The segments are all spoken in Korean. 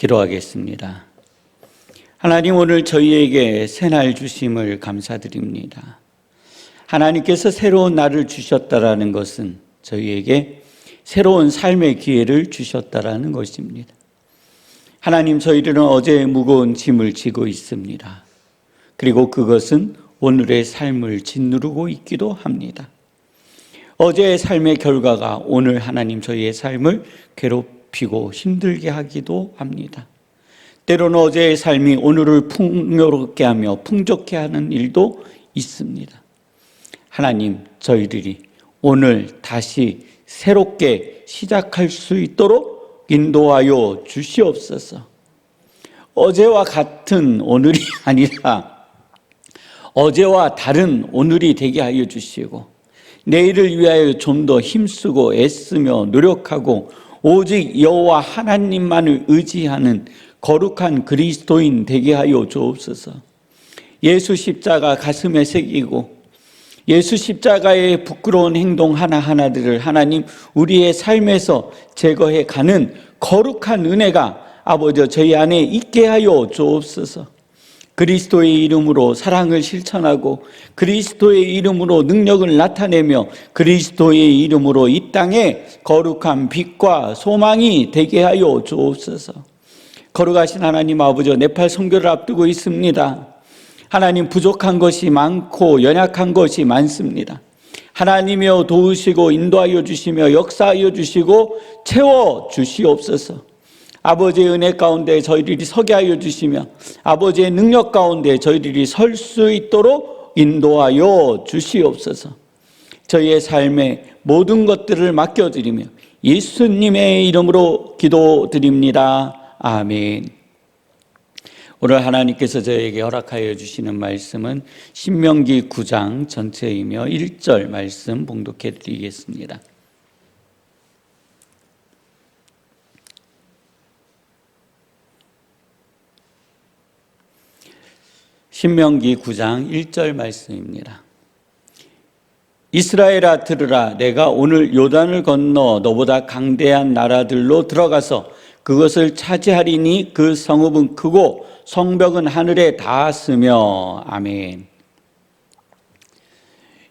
기도하겠습니다. 하나님 오늘 저희에게 새날 주심을 감사드립니다. 하나님께서 새로운 날을 주셨다라는 것은 저희에게 새로운 삶의 기회를 주셨다라는 것입니다. 하나님 저희들은 어제 무거운 짐을 지고 있습니다. 그리고 그것은 오늘의 삶을 짓누르고 있기도 합니다. 어제의 삶의 결과가 오늘 하나님 저희의 삶을 괴롭 히고 힘들게 하기도 합니다. 때로는 어제의 삶이 오늘을 풍요롭게 하며 풍족해 하는 일도 있습니다. 하나님, 저희들이 오늘 다시 새롭게 시작할 수 있도록 인도하여 주시옵소서. 어제와 같은 오늘이 아니라 어제와 다른 오늘이 되게 하여 주시고 내일을 위하여 좀 더 힘쓰고 애쓰며 노력하고 오직 여호와 하나님만을 의지하는 거룩한 그리스도인 되게 하여 주옵소서. 예수 십자가 가슴에 새기고 예수 십자가의 부끄러운 행동 하나하나들을 하나님 우리의 삶에서 제거해 가는 거룩한 은혜가 아버지 저희 안에 있게 하여 주옵소서. 그리스도의 이름으로 사랑을 실천하고 그리스도의 이름으로 능력을 나타내며 그리스도의 이름으로 이 땅에 거룩한 빛과 소망이 되게 하여 주옵소서. 거룩하신 하나님 아버지 네팔 선교를 앞두고 있습니다. 하나님 부족한 것이 많고 연약한 것이 많습니다. 하나님이여 도우시고 인도하여 주시며 역사하여 주시고 채워 주시옵소서. 아버지의 은혜 가운데 저희들이 서게 하여 주시며 아버지의 능력 가운데 저희들이 설 수 있도록 인도하여 주시옵소서. 저희의 삶의 모든 것들을 맡겨드리며 예수님의 이름으로 기도드립니다. 아멘. 오늘 하나님께서 저에게 허락하여 주시는 말씀은 신명기 9장 전체이며 1절 말씀 봉독해 드리겠습니다. 신명기 9장 1절 말씀입니다. 이스라엘아 들으라 내가 오늘 요단을 건너 너보다 강대한 나라들로 들어가서 그것을 차지하리니 그 성읍은 크고 성벽은 하늘에 닿았으며 아멘.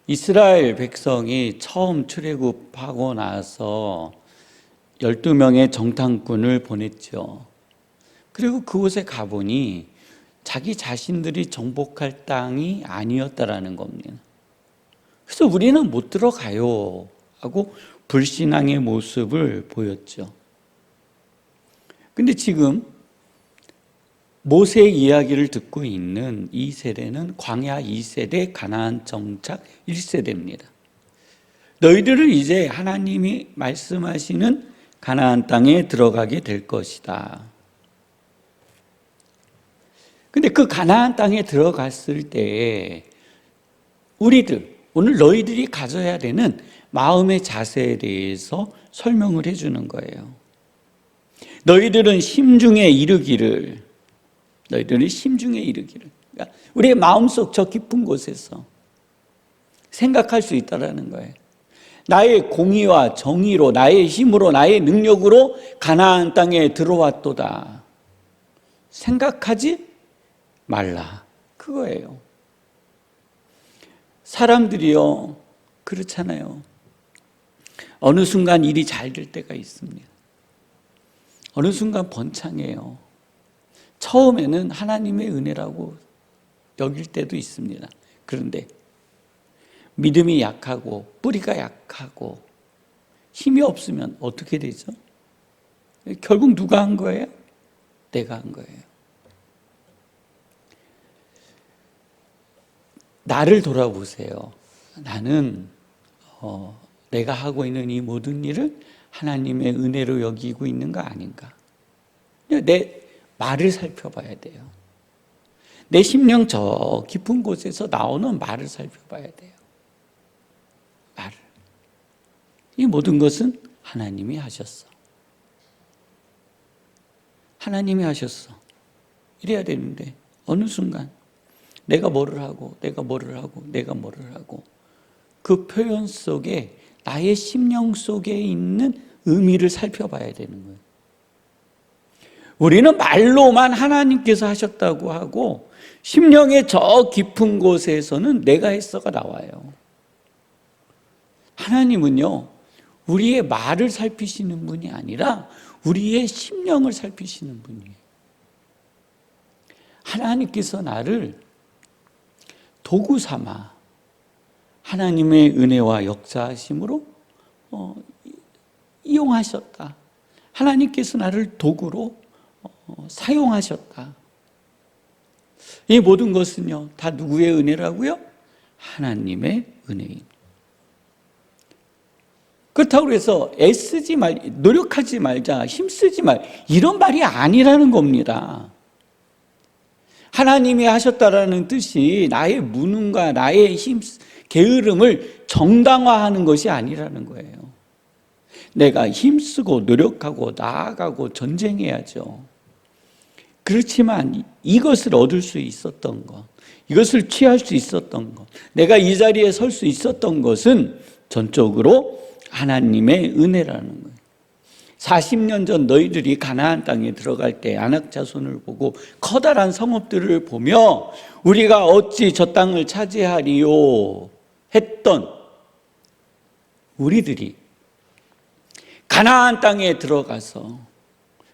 이스라엘 백성이 처음 출애굽하고 나서 12명의 정탐꾼을 보냈죠. 그리고 그곳에 가보니 자기 자신들이 정복할 땅이 아니었다라는 겁니다. 그래서 우리는 못 들어가요 하고 불신앙의 모습을 보였죠. 근데 지금 모세의 이야기를 듣고 있는 이 세대는 광야 2세대, 가나안 정착 1세대입니다. 너희들은 이제 하나님이 말씀하시는 가나안 땅에 들어가게 될 것이다. 근데 그 가나안 땅에 들어갔을 때 우리들 오늘 너희들이 가져야 되는 마음의 자세에 대해서 설명을 해 주는 거예요. 너희들은 심중에 이르기를 너희들은 심중에 이르기를 그러니까 우리의 마음속 저 깊은 곳에서 생각할 수 있다라는 거예요. 나의 공의와 정의로 나의 힘으로 나의 능력으로 가나안 땅에 들어왔도다. 생각하지 말라. 그거예요. 사람들이요. 그렇잖아요. 어느 순간 일이 잘 될 때가 있습니다. 어느 순간 번창해요. 처음에는 하나님의 은혜라고 여길 때도 있습니다. 그런데 믿음이 약하고 뿌리가 약하고 힘이 없으면 어떻게 되죠? 결국 누가 한 거예요? 내가 한 거예요. 나를 돌아보세요. 나는 어, 내가 하고 있는 이 모든 일을 하나님의 은혜로 여기고 있는 거 아닌가? 내 말을 살펴봐야 돼요. 내 심령 저 깊은 곳에서 나오는 말을 살펴봐야 돼요. 말을. 이 모든 것은 하나님이 하셨어. 하나님이 하셨어. 이래야 되는데 어느 순간 내가 뭐를 하고 내가 뭐를 하고 내가 뭐를 하고 그 표현 속에 나의 심령 속에 있는 의미를 살펴봐야 되는 거예요. 우리는 말로만 하나님께서 하셨다고 하고 심령의 저 깊은 곳에서는 내가 했어가 나와요. 하나님은요, 우리의 말을 살피시는 분이 아니라 우리의 심령을 살피시는 분이에요. 하나님께서 나를 도구 삼아 하나님의 은혜와 역사하심으로 어, 이용하셨다. 하나님께서 나를 도구로 어, 사용하셨다. 이 모든 것은요, 다 누구의 은혜라고요? 하나님의 은혜입니다. 그렇다고 해서 애쓰지 말, 노력하지 말자, 힘쓰지 말, 이런 말이 아니라는 겁니다. 하나님이 하셨다라는 뜻이 나의 무능과 나의 힘, 게으름을 정당화하는 것이 아니라는 거예요. 내가 힘쓰고 노력하고 나아가고 전쟁해야죠. 그렇지만 이것을 얻을 수 있었던 것, 이것을 취할 수 있었던 것, 내가 이 자리에 설 수 있었던 것은 전적으로 하나님의 은혜라는 거예요. 40년 전 너희들이 가나안 땅에 들어갈 때 안악 자손을 보고 커다란 성읍들을 보며 우리가 어찌 저 땅을 차지하리요 했던 우리들이 가나안 땅에 들어가서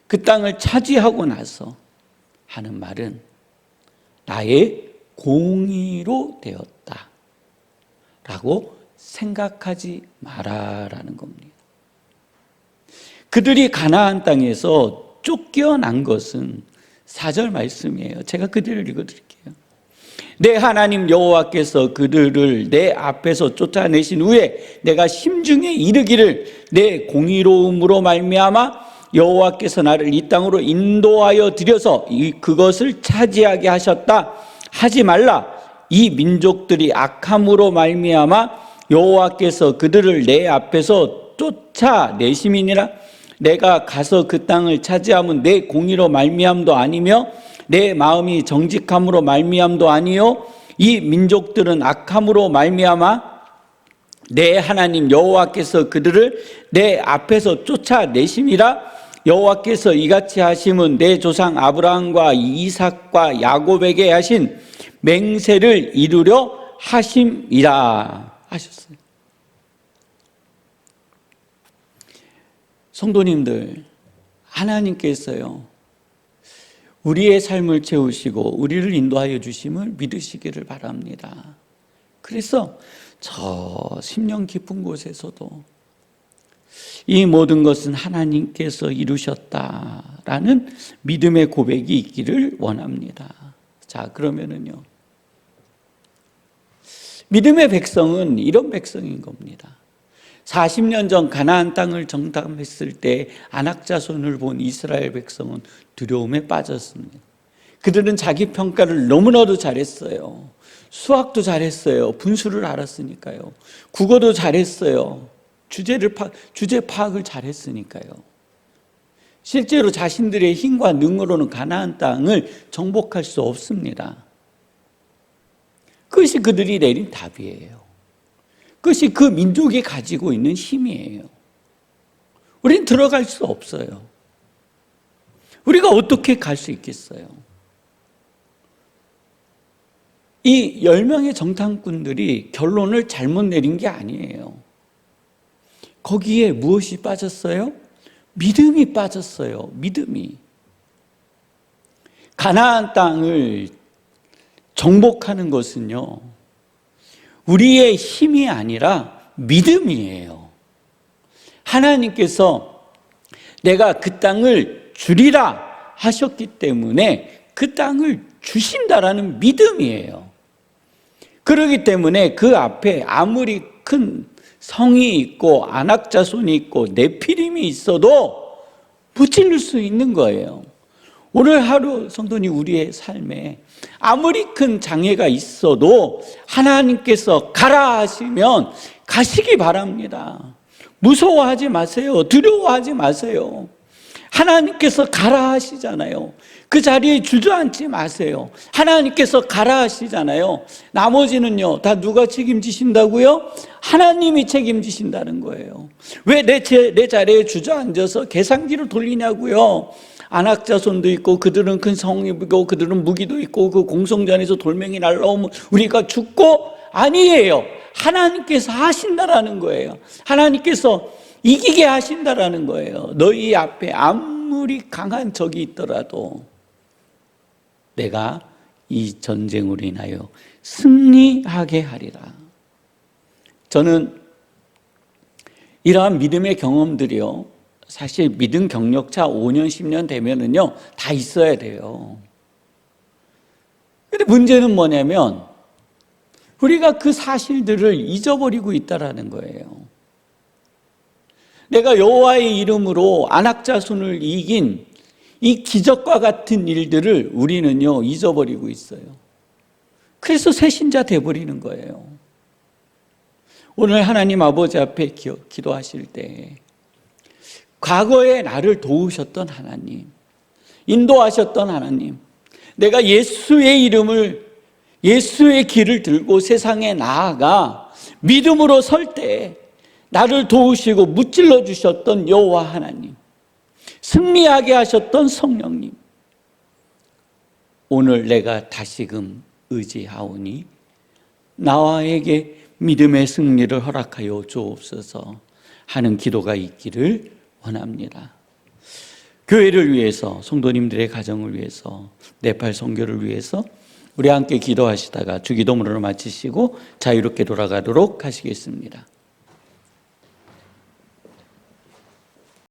그 땅을 차지하고 나서 하는 말은 나의 공의로 되었다. 라고 생각하지 마라라는 겁니다. 그들이 가나안 땅에서 쫓겨난 것은 사절 말씀이에요. 제가 그들을 읽어드릴게요. 내 하나님 여호와께서 그들을 내 앞에서 쫓아내신 후에 내가 심중에 이르기를 내 공의로움으로 말미암아 여호와께서 나를 이 땅으로 인도하여 들여서 이 그것을 차지하게 하셨다 하지 말라 이 민족들이 악함으로 말미암아 여호와께서 그들을 내 앞에서 쫓아내심이니라 내가 가서 그 땅을 차지하면 내 공의로 말미암도 아니며 내 마음이 정직함으로 말미암도 아니요 이 민족들은 악함으로 말미암아 내 하나님 여호와께서 그들을 내 앞에서 쫓아내심이라 여호와께서 이같이 하심은 내 조상 아브라함과 이삭과 야곱에게 하신 맹세를 이루려 하심이라 하셨어요. 성도님들, 하나님께서요, 우리의 삶을 채우시고 우리를 인도하여 주심을 믿으시기를 바랍니다. 그래서 저 심령 깊은 곳에서도 이 모든 것은 하나님께서 이루셨다라는 믿음의 고백이 있기를 원합니다. 자, 그러면은요. 믿음의 백성은 이런 백성인 겁니다. 40년 전 가나안 땅을 정탐했을 때 안악자 손을 본 이스라엘 백성은 두려움에 빠졌습니다. 그들은 자기 평가를 너무나도 잘했어요. 수학도 잘했어요. 분수를 알았으니까요. 국어도 잘했어요. 주제를 파, 주제 파악을 잘했으니까요. 실제로 자신들의 힘과 능으로는 가나안 땅을 정복할 수 없습니다. 그것이 그들이 내린 답이에요. 그것이 그 민족이 가지고 있는 힘이에요. 우린 들어갈 수 없어요. 우리가 어떻게 갈 수 있겠어요? 이 10명의 정탐꾼들이 결론을 잘못 내린 게 아니에요. 거기에 무엇이 빠졌어요? 믿음이 빠졌어요. 믿음이. 가나안 땅을 정복하는 것은요. 우리의 힘이 아니라 믿음이에요. 하나님께서 내가 그 땅을 주리라 하셨기 때문에 그 땅을 주신다라는 믿음이에요. 그러기 때문에 그 앞에 아무리 큰 성이 있고 안악자손이 있고 내피림이 있어도 무찔릴 수 있는 거예요. 오늘 하루 성도님 우리의 삶에 아무리 큰 장애가 있어도 하나님께서 가라 하시면 가시기 바랍니다. 무서워하지 마세요. 두려워하지 마세요. 하나님께서 가라 하시잖아요. 그 자리에 주저앉지 마세요. 하나님께서 가라 하시잖아요. 나머지는요, 다 누가 책임지신다고요? 하나님이 책임지신다는 거예요. 왜 내 내 자리에 주저앉아서 계산기를 돌리냐고요? 안악자손도 있고 그들은 큰 성이고 그들은 무기도 있고 그 공성전에서 돌멩이 날라오면 우리가 죽고 아니에요. 하나님께서 하신다라는 거예요. 하나님께서 이기게 하신다라는 거예요. 너희 앞에 아무리 강한 적이 있더라도 내가 이 전쟁으로 인하여 승리하게 하리라. 저는 이러한 믿음의 경험들이요. 사실 믿음 경력차 5년, 10년 되면은요, 다 있어야 돼요. 근데 문제는 뭐냐면, 우리가 그 사실들을 잊어버리고 있다라는 거예요. 내가 여호와의 이름으로 안악자손을 이긴 이 기적과 같은 일들을 우리는요, 잊어버리고 있어요. 그래서 새신자 돼 버리는 거예요. 오늘 하나님 아버지 앞에 기- 기도하실 때, 과거에 나를 도우셨던 하나님, 인도하셨던 하나님, 내가 예수의 이름을, 예수의 길을 들고 세상에 나아가 믿음으로 설 때, 나를 도우시고 무찔러 주셨던 여호와 하나님, 승리하게 하셨던 성령님, 오늘 내가 다시금 의지하오니 나와에게 믿음의 승리를 허락하여 주옵소서 하는 기도가 있기를 원합니다. 교회를 위해서, 성도님들의 가정을 위해서, 네팔 선교를 위해서 우리 함께 기도하시다가 주기도문으로 마치시고 자유롭게 돌아가도록 하시겠습니다.